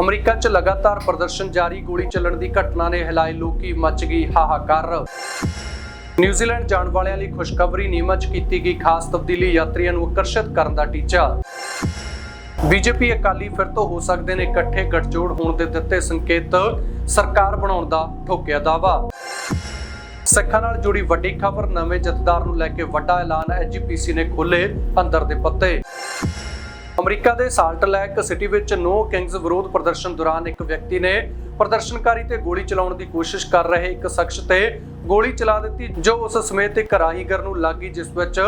America 'ਚ ਲਗਾਤਾਰ ਪ੍ਰਦਰਸ਼ਨ ਜਾਰੀ, ਗੋਲੀ ਚੱਲਣ ਦੀ ਘਟਨਾ ਨੇ ਹਿਲਾਏ ਲੋਕੀ, ਮਚ ਗਈ ਹਾਹਾਕਾਰ। ਨਿਊਜ਼ੀਲੈਂਡ ਜਾਣ ਵਾਲਿਆਂ ਲਈ ਖੁਸ਼ਖਬਰੀ ਨਿਯਮਾਂ 'ਚ ਕੀਤੀ ਗਈ ਖਾਸ ਤਬਦੀਲੀ, ਯਾਤਰੀਆਂ ਨੂੰ ਆਕਰਸ਼ਿਤ ਕਰਨ ਦਾ ਟੀਚਾ। ਬੀਜੇਪੀ ਅਕਾਲੀ ਫਿਰ ਤੋਂ ਹੋ ਸਕਦੇ ਨੇ ਇਕੱਠੇ ਗੱਠਜੋੜ ਹੋਣ ਦੇ ਦਿੱਤੇ ਸੰਕੇਤ, ਸਰਕਾਰ ਬਣਾਉਣ ਦਾ ਠੋਕਿਆ ਦਾਵਾ ਸਿੱਖਾਂ ਨਾਲ ਜੁੜੀ ਵੱਡੀ ਖਬਰ ਨਵੇਂ ਜਥੇਦਾਰ ਨੂੰ ਲੈ ਕੇ ਵੱਡਾ ਐਲਾਨ, ਐਜੀਪੀਸੀ ਨੇ ਖੋਲੇ ਅੰਦਰ ਦੇ ਪੱਤੇ। ਅਮਰੀਕਾ ਦੇ ਸਾਲਟ ਲੈਕ ਸਿਟੀ ਵਿੱਚ ਨੋ ਕਿੰਗਸ ਵਿਰੋਧ ਪ੍ਰਦਰਸ਼ਨ ਦੌਰਾਨ ਇੱਕ ਵਿਅਕਤੀ ਨੇ ਪ੍ਰਦਰਸ਼ਨਕਾਰੀ ਤੇ ਗੋਲੀ ਚਲਾਉਣ ਦੀ ਕੋਸ਼ਿਸ਼ ਕਰ ਰਹੇ ਇੱਕ ਸ਼ਖਸ ਤੇ ਗੋਲੀ ਚਲਾ ਦਿੱਤੀ, ਜੋ ਉਸ ਸਮੇਤ ਇੱਕ ਰਾਹੀਗਰ ਨੂੰ ਲੱਗੀ ਜਿਸ ਵਿੱਚ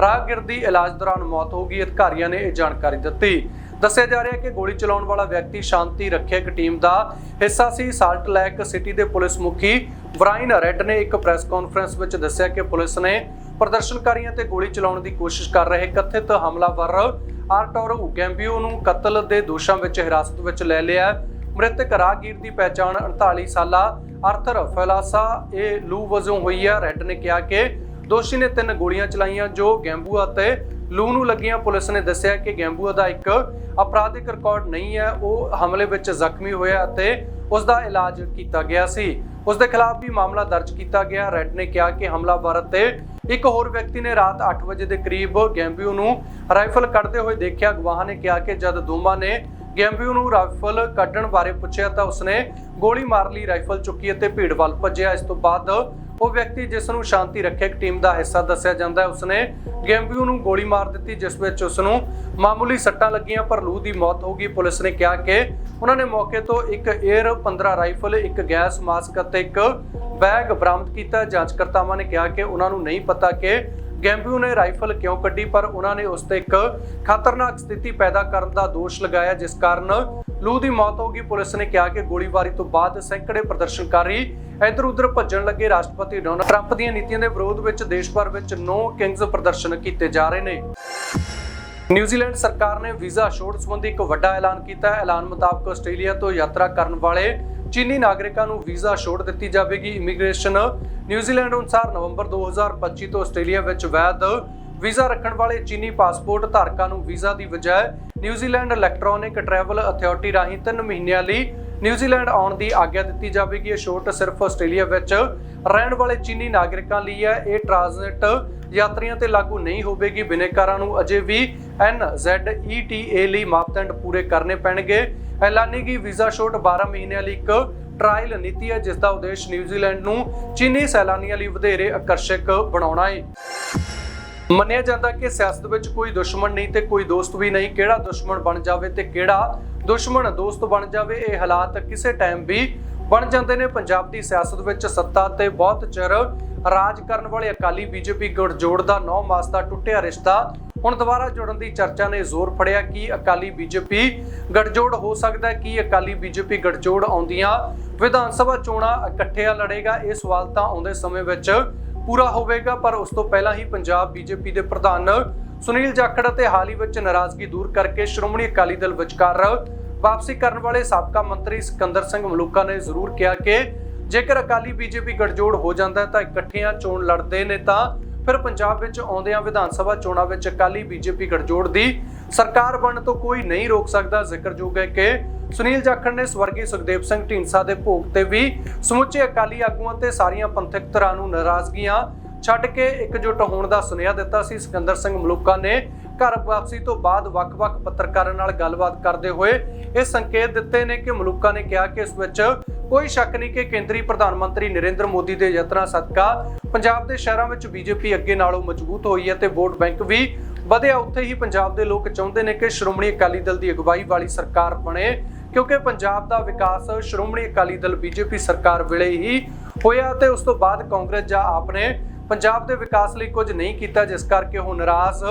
ਰਾਹਗੀਰ ਦੀ ਇਲਾਜ ਦੌਰਾਨ ਮੌਤ ਹੋ ਗਈ। ਅਧਿਕਾਰੀਆਂ ਨੇ ਇਹ ਜਾਣਕਾਰੀ ਦਿੱਤੀ। ਦੱਸਿਆ ਜਾ ਰਿਹਾ ਹੈ ਕਿ ਗੋਲੀ ਚਲਾਉਣ ਵਾਲਾ ਵਿਅਕਤੀ ਸ਼ਾਂਤੀ ਰੱਖਿਅਕ ਟੀਮ ਦਾ ਹਿੱਸਾ ਸੀ। ਸਾਲਟ ਲੈਕ ਸਿਟੀ ਦੇ ਪੁਲਿਸ ਮੁਖੀ ਬ੍ਰਾਇਨ ਰੈੱਡ ਨੇ ਇੱਕ ਪ੍ਰੈਸ ਕਾਨਫਰੰਸ ਵਿੱਚ ਦੱਸਿਆ ਕਿ ਪੁਲਿਸ ਨੇ ਪ੍ਰਦਰਸ਼ਨਕਾਰੀਆਂ ਤੇ ਗੋਲੀ ਚਲਾਉਣ ਦੀ ਕੋਸ਼ਿਸ਼ ਕਰ ਰਹੇ ਕਥਿਤ ਹਮਲਾਵਰ। ਆਰਟੋਰੋ ਗੈਂਬੀਓ ਨੂੰ ਕਤਲ ਦੇ ਦੋਸ਼ਾਂ ਵਿੱਚ ਹਿਰਾਸਤ ਵਿੱਚ ਲੈ ਲਿਆ। ਮ੍ਰਿਤਕ ਰਾਹਗੀਰ ਦੀ ਪਹਿਚਾਣ 38 ਸਾਲਾ ਆਰਥਰ ਫੈਲਾਸਾ ਇਹ ਲੂ ਵਜੋਂ ਹੋਈ ਹੈ ਰੈੱਡ ਨੇ ਕਿਹਾ ਕਿ ਦੋਸ਼ੀ ਨੇ ਤਿੰਨ ਗੋਲੀਆਂ ਚਲਾਈਆਂ, ਜੋ ਗੈਂਬੂ ਅਤੇ ਲੂ ਨੂੰ ਲੱਗੀਆਂ। ਪੁਲਿਸ ਨੇ ਦੱਸਿਆ ਕਿ ਗੈਂਬੂਆ ਦਾ ਇੱਕ ਅਪਰਾਧਿਕ ਰਿਕਾਰਡ ਨਹੀਂ ਹੈ। ਉਹ ਹਮਲੇ ਵਿੱਚ ਜ਼ਖਮੀ ਹੋਇਆ ਅਤੇ ਉਸ ਦਾ ਇਲਾਜ ਕੀਤਾ ਗਿਆ ਸੀ। ਉਸ ਦੇ ਖਿਲਾਫ ਵੀ ਮਾਮਲਾ ਦਰਜ ਕੀਤਾ ਗਿਆ। ਰੈੱਡ ਨੇ ਕਿਹਾ ਕਿ ਹਮਲਾਵਰ ਤੇ ਇੱਕ ਹੋਰ ਵਿਅਕਤੀ ਨੇ ਰਾਤ 8 ਵਜੇ ਦੇ ਕਰੀਬ ਗੈਂਬਿਓ ਨੂੰ ਰਾਈਫਲ ਕੱਢਦੇ ਹੋਏ ਦੇਖਿਆ। ਗਵਾਹ ਨੇ ਕਿਹਾ ਕਿ ਜਦ ਦੋਵਾਂ ਨੇ ਗੈਂਬਿਓ ਨੂੰ ਰਾਈਫਲ ਕੱਢਣ ਬਾਰੇ ਪੁੱਛਿਆ ਤਾਂ ਉਸਨੇ ਗੋਲੀ ਮਾਰ ਲਈ, ਰਾਈਫਲ ਚੁੱਕੀ ਅਤੇ ਭੀੜ ਵੱਲ ਭੱਜਿਆ। ਇਸ ਤੋਂ ਬਾਅਦ ਉਹ ਵਿਅਕਤੀ ਜਿਸ ਨੂੰ ਸ਼ਾਂਤੀ ਰੱਖਿਅਕ ਟੀਮ ਦਾ ਹਿੱਸਾ ਦੱਸਿਆ ਜਾਂਦਾ ਹੈ। ਉਸਨੇ ਗੈਂਬਿਓ ਨੂੰ ਗੋਲੀ ਮਾਰ ਦਿੱਤੀ, ਜਿਸ ਵਿੱਚ ਉਸ ਨੂੰ ਮਾਮੂਲੀ ਸੱਟਾਂ ਲੱਗੀਆਂ, ਪਰ ਲੂ ਦੀ ਮੌਤ ਹੋ ਗਈ। ਪੁਲਿਸ ਨੇ ਕਿਹਾ ਕਿ ਉਹਨਾਂ ਨੇ ਮੌਕੇ ਤੋਂ ਇੱਕ 에ਅਰ 15 ਰਾਈਫਲ, ਇੱਕ ਗੈਸ ਮਾਸਕ ਅਤੇ ਇੱਕ ਬੈਗ ਬਰਾਮਦ ਕੀਤਾ। ਜਾਂਚਕਰਤਾਵਾਂ ਨੇ ਕਿਹਾ ਕਿ ਉਹਨਾਂ ਨੂੰ ਨਹੀਂ ਪਤਾ ਕਿ ਗੈਂਬਿਓ ਨੇ ਰਾਈਫਲ ਕਿਉਂ ਕੱਢੀ? ਪਰ ਉਹਨਾਂ ਨੇ ਉਸ ਤੇ ਇੱਕ ਖਤਰਨਾਕ ਸਥਿਤੀ ਪੈਦਾ ਕਰਨ ਦਾ ਦੋਸ਼ ਲਗਾਇਆ, ਜਿਸ ਕਾਰਨ ਲੂ ਦੀ ਮੌਤ ਹੋ ਗਈ। ਪੁਲਿਸ ਨੇ ਕਿਹਾ ਕਿ ਗੋਲੀਬਾਰੀ ਤੋਂ ਬਾਅਦ ਸੈਂਕੜੇ ਪ੍ਰਦਰਸ਼ਨਕਾਰੀ ਇੱਧਰ ਉੱਧਰ ਭੱਜਣ ਲੱਗੇ। ਰਾਸ਼ਟਰਪਤੀ ਡੋਨਾਲਡ ਟਰੰਪ ਦੀਆਂ ਨੀਤੀਆਂ ਦੇ ਵਿਰੋਧ ਵਿੱਚ ਦੇਸ਼ ਭਰ ਵਿੱਚ ਨੋ ਕਿੰਗਸ ਪ੍ਰਦਰਸ਼ਨ ਕੀਤੇ ਜਾ ਰਹੇ ਨੇ। ਨਿਊਜ਼ੀਲੈਂਡ ਸਰਕਾਰ ਨੇ ਵੀਜ਼ਾ ਛੋੜ ਸੰਬੰਧੀ ਇੱਕ ਵੱਡਾ ਐਲਾਨ ਕੀਤਾ ਹੈ। ਐਲਾਨ ਮੁਤਾਬਕ ਆਸਟ੍ਰੇਲੀਆ ਤੋਂ ਯਾਤਰਾ ਕਰਨ ਵਾਲੇ ਚੀਨੀ ਨਾਗਰਿਕਾਂ ਨੂੰ ਵੀਜ਼ਾ ਛੋੜ ਦਿੱਤੀ ਜਾਵੇਗੀ। ਇਮੀਗ੍ਰੇਸ਼ਨ ਨਿਊਜ਼ੀਲੈਂਡ ਅਨੁਸਾਰ ਨਵੰਬਰ 2025 ਤੋਂ ਆਸਟ੍ਰੇਲੀਆ ਵਿੱਚ ਵੈਧ ਵੀਜ਼ਾ ਰੱਖਣ ਵਾਲੇ ਚੀਨੀ ਪਾਸਪੋਰਟ ਧਾਰਕਾਂ ਨੂੰ ਵੀਜ਼ਾ ਦੀ ਬਜਾਏ ਨਿਊਜ਼ੀਲੈਂਡ ਇਲੈਕਟ੍ਰੋਨਿਕ ਟਰੈਵਲ ਅਥਾਰਟੀ ਰਾਹੀਂ 3 ਮਹੀਨਿਆਂ ਲਈ ਨਿਊਜ਼ੀਲੈਂਡ ਆਉਣ ਦੀ ਆਗਿਆ ਦਿੱਤੀ ਜਾਵੇਗੀ। ਇਹ ਛੋਟ ਸਿਰਫ ਆਸਟ੍ਰੇਲੀਆ ਵਿੱਚ ਰਹਿਣ ਵਾਲੇ ਚੀਨੀ ਨਾਗਰਿਕਾਂ ਲਈ ਹੈ। ਇਹ ਟ੍ਰਾਂਜ਼ਿਟ ਯਾਤਰੀਆਂ ਤੇ ਲਾਗੂ ਨਹੀਂ ਹੋਵੇਗੀ। ਬਿਨੇਕਾਰਾਂ ਨੂੰ ਅਜੇ ਵੀ NZETA ਲਈ ਮਾਪਦੰਡ ਪੂਰੇ ਕਰਨੇ ਪੈਣਗੇ। ਐਲਾਨੀ ਗਈ ਵੀਜ਼ਾ ਛੋਟ 12 ਮਹੀਨਿਆਂ ਲਈ ਇੱਕ ਟ੍ਰਾਇਲ ਨੀਤੀ ਹੈ ਜਿਸ ਦਾ ਉਦੇਸ਼ ਨਿਊਜ਼ੀਲੈਂਡ ਨੂੰ ਚੀਨੀ ਸੈਲਾਨੀਆਂ ਲਈ ਵਧੇਰੇ ਆਕਰਸ਼ਕ ਬਣਾਉਣਾ ਹੈ। ਮੰਨਿਆ ਜਾਂਦਾ ਕਿ ਸਿਆਸਤ ਵਿੱਚ ਕੋਈ ਦੁਸ਼ਮਣ ਨਹੀਂ ਤੇ ਕੋਈ ਦੋਸਤ ਵੀ ਨਹੀਂ। ਕਿਹੜਾ ਦੁਸ਼ਮਣ ਬਣ ਜਾਵੇ ਤੇ ਕਿਹੜਾ ਦੁਸ਼ਮਣ ਦੋਸਤ ਬਣ ਜਾਵੇ, ਇਹ ਹਾਲਾਤ ਕਿਸੇ ਟਾਈਮ ਵੀ ਬਣ ਜਾਂਦੇ ਨੇ। ਪੰਜਾਬ ਦੀ ਸਿਆਸਤ ਵਿੱਚ ਸੱਤਾ ਤੇ ਬਹੁਤ ਚਿਰ ਰਾਜ ਕਰਨ ਵਾਲੇ ਅਕਾਲੀ ਬੀਜੇਪੀ ਗਠਜੋੜ ਦਾ 9 ਮਾਸ ਦਾ ਟੁੱਟਿਆ ਰਿਸ਼ਤਾ ਹੁਣ ਦੁਬਾਰਾ ਜੁੜਨ ਦੀ ਚਰਚਾ ਨੇ ਜ਼ੋਰ ਫੜਿਆ ਕਿ ਅਕਾਲੀ ਬੀਜੇਪੀ ਗਠਜੋੜ ਹੋ ਸਕਦਾ ਹੈ, ਕਿ ਅਕਾਲੀ ਬੀਜੇਪੀ ਗਠਜੋੜ ਆਉਂਦੀਆਂ ਵਿਧਾਨ ਸਭਾ ਚੋਣਾਂ ਇਕੱਠਿਆਂ ਲੜੇਗਾ, ਇਹ ਸਵਾਲ ਤਾਂ ਆਉਂਦੇ ਸਮੇਂ ਵਿੱਚ ਪੂਰਾ ਹੋਵੇਗਾ, ਪਰ ਉਸ ਤੋਂ ਪਹਿਲਾਂ ਹੀ ਪੰਜਾਬ ਬੀਜੇਪੀ ਦੇ ਪ੍ਰਧਾਨ ਸੁਨੀਲ ਜਾਖੜ ਅਤੇ ਹਾਲ ਹੀ ਵਿੱਚ ਨਾਰਾਜ਼ਗੀ ਦੂਰ ਕਰਕੇ ਸ਼੍ਰੋਮਣੀ ਅਕਾਲੀ ਦਲ ਵਿਚਕਾਰ ਵਾਪਸੀ ਕਰਨ ਵਾਲੇ ਸਾਬਕਾ ਮੰਤਰੀ ਸਿਕੰਦਰ ਸਿੰਘ ਮਲੂਕਾ ਨੇ ਜ਼ਰੂਰ ਕਿਹਾ ਕਿ ਜੇਕਰ ਅਕਾਲੀ ਬੀਜੇਪੀ ਗਠਜੋੜ ਹੋ ਜਾਂਦਾ ਹੈ ਤਾਂ ਇਕੱਠਿਆਂ ਚੋਣ ਲੜਦੇ ਨੇ ਤਾਂ ਫਿਰ ਪੰਜਾਬ ਵਿੱਚ ਆਉਂਦਿਆਂ ਵਿਧਾਨ ਸਭਾ ਚੋਣਾਂ ਵਿੱਚ ਅਕਾਲੀ ਬੀਜੇਪੀ ਗਠਜੋੜ ਦੀ ਸਰਕਾਰ ਬਣਨ ਤੋਂ ਕੋਈ ਨਹੀਂ ਰੋਕ ਸਕਦਾ। ਜ਼ਿਕਰਯੋਗ ਹੈ ਕਿ ਸੁਨੀਲ ਜਾਖੜ ਨੇ ਸਵਰਗੀ ਸੁਖਦੇਵ ਸਿੰਘ ਢੀਂਡਸਾ ਦੇ ਭੋਗ ਤੇ ਵੀ ਸਮੁੱਚੇ ਅਕਾਲੀ ਆਗੂਆਂ ਤੇ ਸਾਰੀਆਂ ਪੰਥਕ ਧਿਰਾਂ ਨੂੰ ਨਾਰਾਜ਼ਗੀਆਂ ਛੱਡ ਕੇ ਇਕਜੁੱਟ ਹੋਣ ਦਾ ਸੁਨੇਹਾ ਦਿੱਤਾ ਸੀ। ਸਿਕੰਦਰ ਸਿੰਘ ਮਲੂਕਾ ਨੇ ਘਰ ਵਾਪਸੀ ਤੋਂ ਬਾਅਦ ਵੱਖ-ਵੱਖ ਪੱਤਰਕਾਰਾਂ ਨਾਲ ਗੱਲਬਾਤ ਕਰਦੇ ਹੋਏ ਇਹ ਸੰਕੇਤ ਦਿੱਤੇ ਨੇ ਕਿ ਮਲੂਕਾ ਨੇ ਕਿਹਾ ਕਿ ਇਸ ਵਿੱਚ ਕੋਈ ਸ਼ੱਕ ਨਹੀਂ ਕਿ ਕੇਂਦਰੀ ਪ੍ਰਧਾਨ ਮੰਤਰੀ ਨਰਿੰਦਰ ਮੋਦੀ ਦੇ ਯਤਨਾਂ ਸਦਕਾ ਪੰਜਾਬ ਦੇ ਸ਼ਹਿਰਾਂ ਵਿੱਚ ਬੀਜੇਪੀ ਅੱਗੇ ਨਾਲੋਂ ਮਜ਼ਬੂਤ ਹੋਈ ਹੈ ਤੇ ਵੋਟ ਬੈਂਕ ਵੀ ਵਧਿਆ। ਉੱਥੇ ਹੀ ਪੰਜਾਬ ਦੇ ਲੋਕ ਚਾਹੁੰਦੇ ਨੇ ਕਿ ਸ਼੍ਰੋਮਣੀ ਅਕਾਲੀ ਦਲ ਦੀ ਅਗਵਾਈ ਵਾਲੀ ਸਰਕਾਰ ਬਣੇ, ਕਿਉਂਕਿ ਪੰਜਾਬ ਦਾ ਵਿਕਾਸ ਸ਼੍ਰੋਮਣੀ ਅਕਾਲੀ ਦਲ ਬੀਜੇਪੀ ਸਰਕਾਰ ਵੇਲੇ ਹੀ ਹੋਇਆ ਤੇ ਉਸ ਤੋਂ ਬਾਅਦ ਕਾਂਗਰਸ ਜਾਂ ਆਪ ਪੰਜਾਬ ਦੇ ਵਿਕਾਸ ਲਈ ਕੁਝ ਨਹੀਂ ਕੀਤਾ, ਜਿਸ ਕਰਕੇ ਉਹ ਨਾਰਾਜ਼।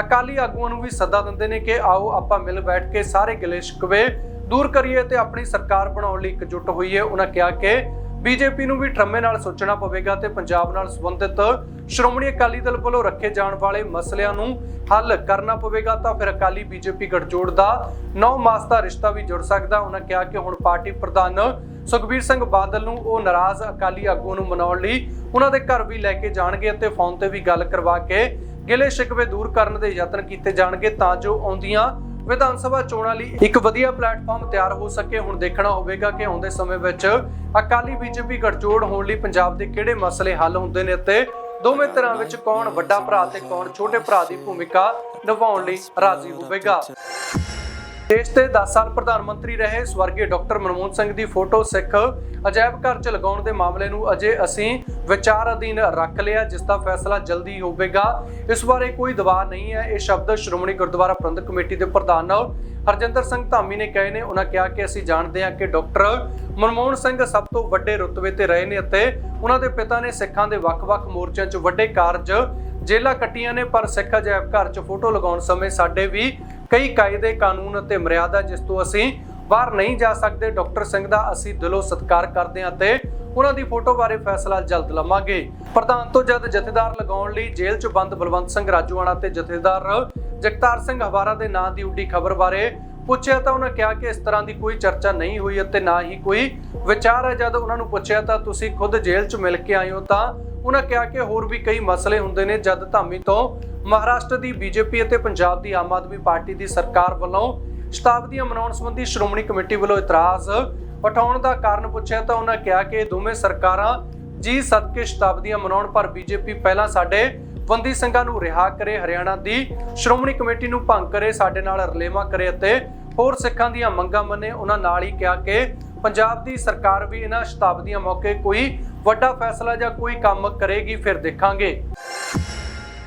ਅਕਾਲੀ ਆਗੂਆਂ ਨੂੰ ਵੀ ਸੱਦਾ ਦਿੰਦੇ ਨੇ ਕਿ ਆਓ ਆਪਾਂ ਮਿਲ ਬੈਠ ਕੇ ਸਾਰੇ ਗਿਲੇ ਸ਼ਿਕਵੇ ਦੂਰ ਕਰੀਏ ਤੇ ਆਪਣੀ ਸਰਕਾਰ ਬਣਾਉਣ ਲਈ ਇਕਜੁੱਟ ਹੋਈਏ। ਉਹਨਾਂ ਕਿਹਾ ਕਿ ਬੀਜੇਪੀ ਨੂੰ ਵੀ ਠਰਮੇ ਨਾਲ ਸੋਚਣਾ ਪਵੇਗਾ ਤੇ ਪੰਜਾਬ ਨਾਲ ਸੰਬੰਧਿਤ ਸ਼੍ਰੋਮਣੀ ਅਕਾਲੀ ਦਲ ਵੱਲੋਂ ਰੱਖੇ ਜਾਣ ਵਾਲੇ ਮਸਲਿਆਂ ਨੂੰ ਹੱਲ ਕਰਨਾ ਪਵੇਗਾ ਤਾਂ ਫਿਰ ਅਕਾਲੀ ਬੀਜੇਪੀ ਗਠਜੋੜ ਦਾ 9 ਮਾਸ ਦਾ ਰਿਸ਼ਤਾ ਵੀ ਜੁੜ ਸਕਦਾ। ਉਹਨਾਂ ਕਿਹਾ ਕਿ ਹੁਣ ਪਾਰਟੀ ਪ੍ਰਧਾਨ ਸੁਖਬੀਰ ਸਿੰਘ ਬਾਦਲ ਨੂੰ ਉਹ ਨਾਰਾਜ਼ ਅਕਾਲੀ ਆਗੂ ਨੂੰ ਮਨਾਉਣ ਲਈ ਉਹਨਾਂ ਦੇ ਘਰ ਵੀ ਲੈ ਕੇ ਜਾਣਗੇ ਅਤੇ ਫੋਨ ਤੇ ਵੀ ਗੱਲ ਕਰਵਾ ਕੇ ਗਿਲੇ ਸ਼ਿਕਵੇ ਦੂਰ ਕਰਨ ਦੇ ਯਤਨ ਕੀਤੇ ਜਾਣਗੇ ਤਾਂ ਜੋ ਆਉਂਦੀਆਂ ਵਿਧਾਨ ਸਭਾ ਚੋਣਾਂ ਲਈ ਇੱਕ ਵਧੀਆ ਪਲੇਟਫਾਰਮ ਤਿਆਰ ਹੋ ਸਕੇ, ਹੁਣ ਦੇਖਣਾ ਹੋਵੇਗਾ ਕਿ ਆਉਂਦੇ ਸਮੇਂ ਵਿੱਚ ਅਕਾਲੀ ਬੀਜੇਪੀ ਗਠਜੋੜ ਹੋਣ ਲਈ ਪੰਜਾਬ ਦੇ ਕਿਹੜੇ ਮਸਲੇ ਹੱਲ ਹੁੰਦੇ ਨੇ ਅਤੇ ਦੋਵੇਂ ਤਰ੍ਹਾਂ ਵਿੱਚ ਕੌਣ ਵੱਡਾ ਭਰਾ ਤੇ ਕੌਣ ਛੋਟੇ ਭਰਾ ਦੀ ਭੂਮਿਕਾ ਨਿਭਾਉਣ ਲਈ ਰਾਜ਼ੀ ਹੋਵੇਗਾ। ਦੇਸ਼ ਦੇ 10 ਸਾਲ ਪ੍ਰਧਾਨ ਮੰਤਰੀ ਰਹੇ ਸਵਰਗੀ ਡਾਕਟਰ ਮਨਮੋਹਨ ਸਿੰਘ ਦੀ ਫੋਟੋ ਸਿੱਖ ਅਜਾਇਬ ਘਰ 'ਚ ਲਗਾਉਣ ਦੇ ਮਾਮਲੇ ਨੂੰ ਅਜੇ ਅਸੀਂ ਵਿਚਾਰ ਅਧੀਨ ਰੱਖ ਲਿਆ, ਜਿਸ ਦਾ ਫੈਸਲਾ ਜਲਦੀ ਹੋਵੇਗਾ। ਇਸ ਬਾਰੇ ਕੋਈ ਦਬਾਅ ਨਹੀਂ ਹੈ। ਇਹ ਸ਼ਬਦ ਸ਼੍ਰੋਮਣੀ ਗੁਰਦੁਆਰਾ ਪ੍ਰਬੰਧਕ ਕਮੇਟੀ ਦੇ ਪ੍ਰਧਾਨ ਹਰਜਿੰਦਰ ਸਿੰਘ ਧਾਮੀ ਨੇ ਕਹੇ ਨੇ। ਉਹਨਾਂ ਕਿਹਾ ਕਿ ਅਸੀਂ ਜਾਣਦੇ ਹਾਂ ਕਿ ਡਾਕਟਰ ਮਨਮੋਹਨ ਸਿੰਘ ਸਭ ਤੋਂ ਵੱਡੇ ਰੁਤਬੇ ਤੇ ਰਹੇ ਨੇ ਅਤੇ ਉਹਨਾਂ ਦੇ ਪਿਤਾ ਨੇ ਸਿੱਖਾਂ ਦੇ ਵੱਖ-ਵੱਖ ਮੋਰਚਿਆਂ 'ਚ ਵੱਡੇ ਕਾਰਜ ਜੇਲ੍ਹਾਂ ਕੱਟੀਆਂ ਨੇ, ਪਰ ਸਿੱਖ ਅਜਾਇਬ ਘਰ 'ਚ ਫੋਟੋ ਲਗਾਉਣ ਸਮੇਂ ਸਾਡੇ ਵੀ ਕਈ ਕਾਇਦੇ, ਕਾਨੂੰਨ ਅਤੇ ਮਰਿਆਦਾ ਜਿਸ ਤੋਂ ਅਸੀਂ ਬਾਹਰ ਨਹੀਂ ਜਾ ਸਕਦੇ। ਡਾਕਟਰ ਸਿੰਘ ਦਾ ਅਸੀਂ ਦਿਲੋਂ ਸਤਿਕਾਰ ਕਰਦੇ ਹਾਂ ਤੇ ਉਹਨਾਂ ਦੀ ਫੋਟੋ ਬਾਰੇ ਫੈਸਲਾ ਜਲਦ ਲਵਾਂਗੇ। ਪ੍ਰਧਾਨ ਤੋਂ ਜਦ ਜਥੇਦਾਰ ਲਗਾਉਣ ਲਈ ਜੇਲ੍ਹ 'ਚ ਬੰਦ ਬਲਵੰਤ ਸਿੰਘ ਰਾਜੂਆਣਾ ਤੇ ਜਥੇਦਾਰ ਜਗਤਾਰ ਸਿੰਘ ਹਵਾਰਾ ਦੇ ਨਾਂ ਦੀ ਉੱਡੀ ਖਬਰ ਬਾਰੇ ਪੁੱਛਿਆ ਤਾਂ ਉਹਨਾਂ ਕਿਹਾ ਕਿ ਇਸ ਤਰ੍ਹਾਂ ਦੀ ਕੋਈ ਚਰਚਾ ਨਹੀਂ ਹੋਈ ਅਤੇ ਨਾ ਹੀ ਕੋਈ ਵਿਚਾਰ ਹੈ। ਜਦ ਉਹਨਾਂ ਨੂੰ ਪੁੱਛਿਆ ਤਾਂ ਤੁਸੀਂ ਖੁਦ ਜੇਲ੍ਹ 'ਚ ਮਿਲ ਕੇ ਆਏ ਹੋ ਤਾਂ ਉਹਨਾਂ ਕਿਹਾ ਕਿ ਹੋਰ ਵੀ ਕਈ ਮਸਲੇ ਹੁੰਦੇ ਨੇ, ਜਦ ਧਾਮੀ ਤੋਂ ਮਹਾਰਾਸ਼ਟਰ ਦੀ ਬੀਜੇਪੀ ਅਤੇ ਪੰਜਾਬ ਦੀ ਆਮ ਆਦਮੀ ਪਾਰਟੀ ਦੀ ਸਰਕਾਰ ਵੱਲੋਂ ਸ਼ਤਾਬਦੀਆਂ ਮਨਾਉਣ ਸੰਬੰਧੀ ਸ਼੍ਰੋਮਣੀ ਕਮੇਟੀ ਵੱਲੋਂ ਇਤਰਾਜ਼ ਉਠਾਉਣ ਦਾ ਕਾਰਨ ਪੁੱਛਿਆ ਤਾਂ ਉਹਨਾਂ ਕਿਹਾ ਕਿ ਦੋਵੇਂ ਸਰਕਾਰਾਂ ਜੀ ਸਦਕੇ ਸ਼ਤਾਬਦੀਆਂ ਮਨਾਉਣ, ਪਰ ਬੀਜੇਪੀ ਪਹਿਲਾਂ ਸਾਡੇ ਬੰਦੀ ਸਿੰਘਾਂ ਨੂੰ ਰਿਹਾ ਕਰੇ, ਹਰਿਆਣਾ ਦੀ ਸ਼੍ਰੋਮਣੀ ਕਮੇਟੀ ਨੂੰ ਭੰਗ ਕਰੇ, ਸਾਡੇ ਨਾਲ ਰਲੇਵਾ ਕਰੇ ਅਤੇ ਹੋਰ ਸਿੱਖਾਂ ਦੀਆਂ ਮੰਗਾਂ ਮੰਨੇ। ਉਹਨਾਂ ਨਾਲ ਹੀ ਕਿਹਾ ਕਿ ਪੰਜਾਬ ਦੀ ਸਰਕਾਰ ਵੀ ਇਹਨਾਂ ਸ਼ਤਾਬਦੀਆਂ ਮੌਕੇ ਕੋਈ ਵੱਡਾ ਫੈਸਲਾ ਜਾਂ ਕੋਈ ਕੰਮ ਕਰੇਗੀ, ਫਿਰ ਦੇਖਾਂਗੇ।